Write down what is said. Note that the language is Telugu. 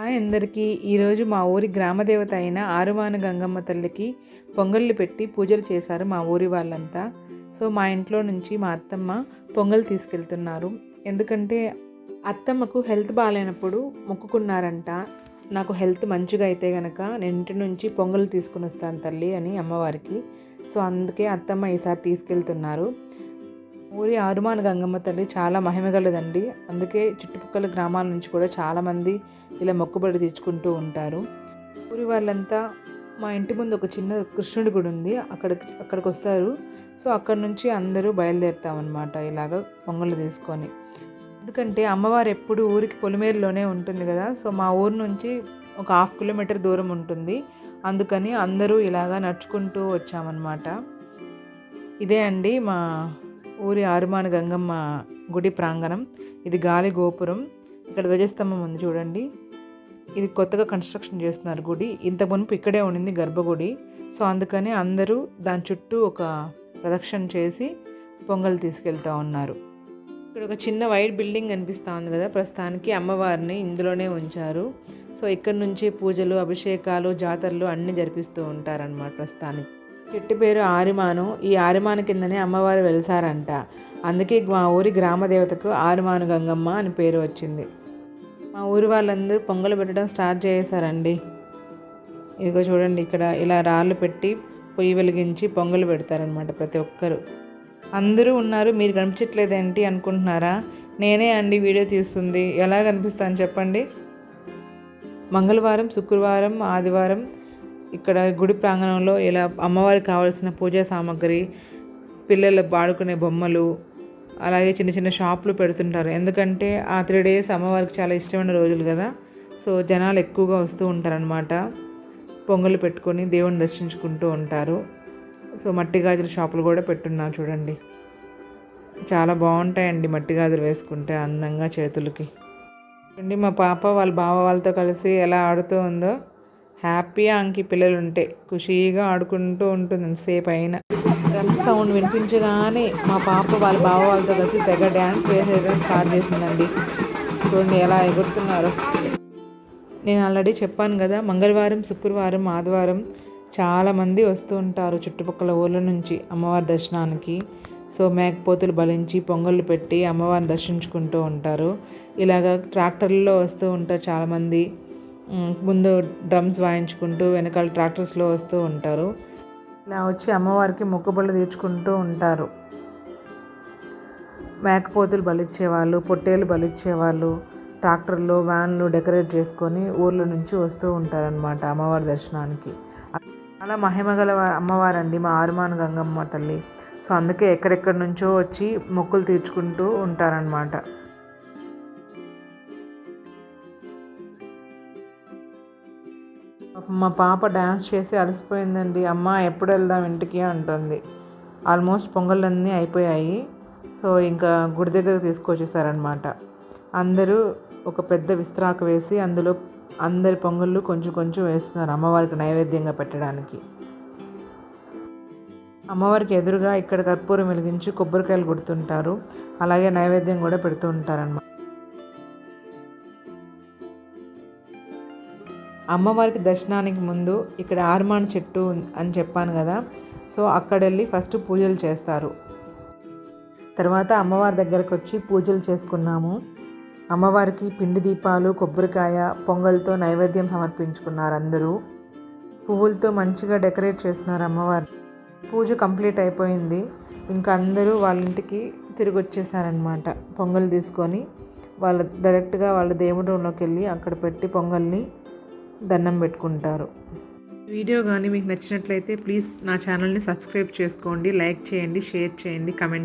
హాయ్ అందరికీ. ఈరోజు మా ఊరి గ్రామదేవత అయిన ఆరుమాన గంగమ్మ తల్లికి పొంగళ్ళు పెట్టి పూజలు చేశారు మా ఊరి వాళ్ళంతా. సో మా ఇంట్లో నుంచి మా అత్తమ్మ పొంగల్ తీసుకెళ్తున్నారు. ఎందుకంటే అత్తమ్మకు హెల్త్ బాగాలేనప్పుడు మొక్కుకున్నారంట. నాకు హెల్త్ మంచిగా అయితే గనక నేను ఇంటి నుంచి పొంగల్ తీసుకుని వస్తాను తల్లి అని అమ్మవారికి. సో అందుకే అత్తమ్మ ఈసారి తీసుకెళ్తున్నారు. ఊరి ఆరుమాన గంగమ్మ తల్లి చాలా మహిమ గలదండి. అందుకే చుట్టుపక్కల గ్రామాల నుంచి కూడా చాలామంది ఇలా మొక్కుబడి తెచ్చుకుంటూ ఉంటారు. ఊరి వాళ్ళంతా మా ఇంటి ముందు ఒక చిన్న కృష్ణుడి గుడి ఉంది. అక్కడికి అక్కడికి వస్తారు. సో అక్కడ నుంచి అందరూ బయలుదేరుతామన్నమాట ఇలాగ పొంగలు తీసుకొని. ఎందుకంటే అమ్మవారు ఎప్పుడు ఊరికి పొలిమేరులోనే ఉంటుంది కదా. సో మా ఊరు నుంచి ఒక హాఫ్ కిలోమీటర్ దూరం ఉంటుంది. అందుకని అందరూ ఇలాగా నడుచుకుంటూ వచ్చామన్నమాట. ఇదే అండి మా ఊరి ఆరుమాన గంగమ్మ గుడి ప్రాంగణం. ఇది గాలి గోపురం. ఇక్కడ ధ్వజస్తంభం ఉంది చూడండి. ఇది కొత్తగా కన్స్ట్రక్షన్ చేస్తున్నారు గుడి. ఇంత మునుపు ఇక్కడే ఉండింది గర్భగుడి. సో అందుకని అందరూ దాని చుట్టూ ఒక ప్రదక్షిణ చేసి పొంగల్ తీసుకెళ్తూ ఉన్నారు. ఇక్కడ ఒక చిన్న వైట్ బిల్డింగ్ కనిపిస్తూ ఉంది కదా. ప్రస్తుతానికి అమ్మవారిని ఇందులోనే ఉంచారు. సో ఇక్కడ నుంచి పూజలు అభిషేకాలు జాతరలు అన్నీ జరిపిస్తూ ఉంటారన్నమాట ప్రస్తుతానికి. చెట్టు పేరు ఆరిమాను. ఈ ఆరిమాను కిందనే అమ్మవారు వెలిసారంట. అందుకే మా ఊరి గ్రామ దేవతకు ఆరిమాను గంగమ్మ అని పేరు వచ్చింది. మా ఊరి వాళ్ళందరూ పొంగలు పెట్టడం స్టార్ట్ చేశారండి ఇదిగో చూడండి ఇక్కడ ఇలా రాళ్ళు పెట్టి పొయ్యి వెలిగించి పొంగలు పెడతారనమాట ప్రతి ఒక్కరు. అందరూ ఉన్నారు మీరు కనిపించట్లేదేంటి అనుకుంటున్నారా? నేనే అండి వీడియో తీస్తుంది. ఎలా కనిపిస్తాను చెప్పండి? మంగళవారం శుక్రవారం ఆదివారం ఇక్కడ గుడి ప్రాంగణంలో ఇలా అమ్మవారికి కావాల్సిన పూజా సామాగ్రి పిల్లలు ఆడుకునే బొమ్మలు అలాగే చిన్న చిన్న షాపులు పెడుతుంటారు. ఎందుకంటే ఆ త్రీ డేస్ అమ్మవారికి చాలా ఇష్టమైన రోజులు కదా. సో జనాలు ఎక్కువగా వస్తూ ఉంటారనమాట పొంగలు పెట్టుకొని దేవుని దర్శించుకుంటూ ఉంటారు. సో మట్టి గాజుల షాపులు కూడా పెట్టున్నారు చూడండి. చాలా బాగుంటాయండి మట్టి గాజులు వేసుకుంటే అందంగా చేతులకి. చూడండి మా పాప వాళ్ళ బావ వాళ్ళతో కలిసి ఎలా ఆడుతూ ఉందో. హ్యాపీగా అంకి పిల్లలు ఉంటే ఖుషీగా ఆడుకుంటూ ఉంటుంది సేపు అయినా డ్రమ్ సౌండ్ వినిపించగానే మా పాప వాళ్ళ బావ వాళ్ళతో కలిసి తెగ డ్యాన్స్ వేసేయడం స్టార్ట్ చేసిందండి. చూడండి ఎలా ఎగురుతున్నారు. నేను ఆల్రెడీ చెప్పాను కదా మంగళవారం శుక్రవారం ఆదివారం చాలామంది వస్తూ ఉంటారు చుట్టుపక్కల ఊళ్ళ నుంచి అమ్మవారి దర్శనానికి. సో మేకపోతులు బలించి పొంగళ్ళు పెట్టి అమ్మవారిని దర్శించుకుంటూ ఉంటారు. ఇలాగ ట్రాక్టర్లలో వస్తూ ఉంటారు చాలామంది. ముందు డ్రమ్స్ వాయించుకుంటూ వెనకాల ట్రాక్టర్స్లో వస్తూ ఉంటారు. ఇలా వచ్చి అమ్మవారికి మొక్కుబళ్ళు తీర్చుకుంటూ ఉంటారు. మేకపోతులు బలిచ్చేవాళ్ళు పొట్టేలు బలిచ్చేవాళ్ళు ట్రాక్టర్లు వ్యాన్లు డెకరేట్ చేసుకొని ఊర్ల నుంచి వస్తూ ఉంటారనమాట అమ్మవారి దర్శనానికి. చాలా మహిమగల వా- అమ్మవారండి మా ఆరుమాన గంగమ్మ తల్లి. సో అందుకే ఎక్కడెక్కడి నుంచో వచ్చి మొక్కులు తీర్చుకుంటూ ఉంటారనమాట మా పాప డ్యాన్స్ చేసి అలసిపోయిందండి. అమ్మ ఎప్పుడు వెళ్దాం ఇంటికి? అంటుంది. ఆల్మోస్ట్ పొంగళ్ళన్నీ అయిపోయాయి. సో ఇంకా గుడి దగ్గర తీసుకొచ్చేసారనమాట అందరూ ఒక పెద్ద విస్తరాకు వేసి అందులో అందరి పొంగళ్ళు కొంచెం కొంచెం వేస్తున్నారు అమ్మవారికి నైవేద్యంగా పెట్టడానికి. అమ్మవారికి ఎదురుగా ఇక్కడ కర్పూరం వెలిగించి కొబ్బరికాయలు కొడుతుంటారు అలాగే నైవేద్యం కూడా పెడుతూ ఉంటారన్నమాట. అమ్మవారికి దర్శనానికి ముందు ఇక్కడ ఆర్మాన్ చెట్టు అని చెప్పాను కదా. సో అక్కడ వెళ్ళి ఫస్ట్ పూజలు చేస్తారు. తర్వాత అమ్మవారి దగ్గరకు వచ్చి పూజలు చేసుకున్నాము. అమ్మవారికి పిండి దీపాలు కొబ్బరికాయ పొంగల్తో నైవేద్యం సమర్పించుకున్నారు అందరూ. పువ్వులతో మంచిగా డెకరేట్ చేస్తున్నారు అమ్మవారు. పూజ కంప్లీట్ అయిపోయింది. ఇంకా అందరూ వాళ్ళ ఇంటికి తిరిగి వచ్చేసారనమాట పొంగల్ తీసుకొని వాళ్ళ డైరెక్ట్గా వాళ్ళ దేవుడంలోకి వెళ్ళి అక్కడ పెట్టి పొంగల్ని దండం పెట్టుకుంటారు. వీడియో కానీ మీకు నచ్చినట్లయితే ప్లీజ్ నా ఛానల్ని సబ్స్క్రైబ్ చేసుకోండి లైక్ చేయండి షేర్ చేయండి కమెంట్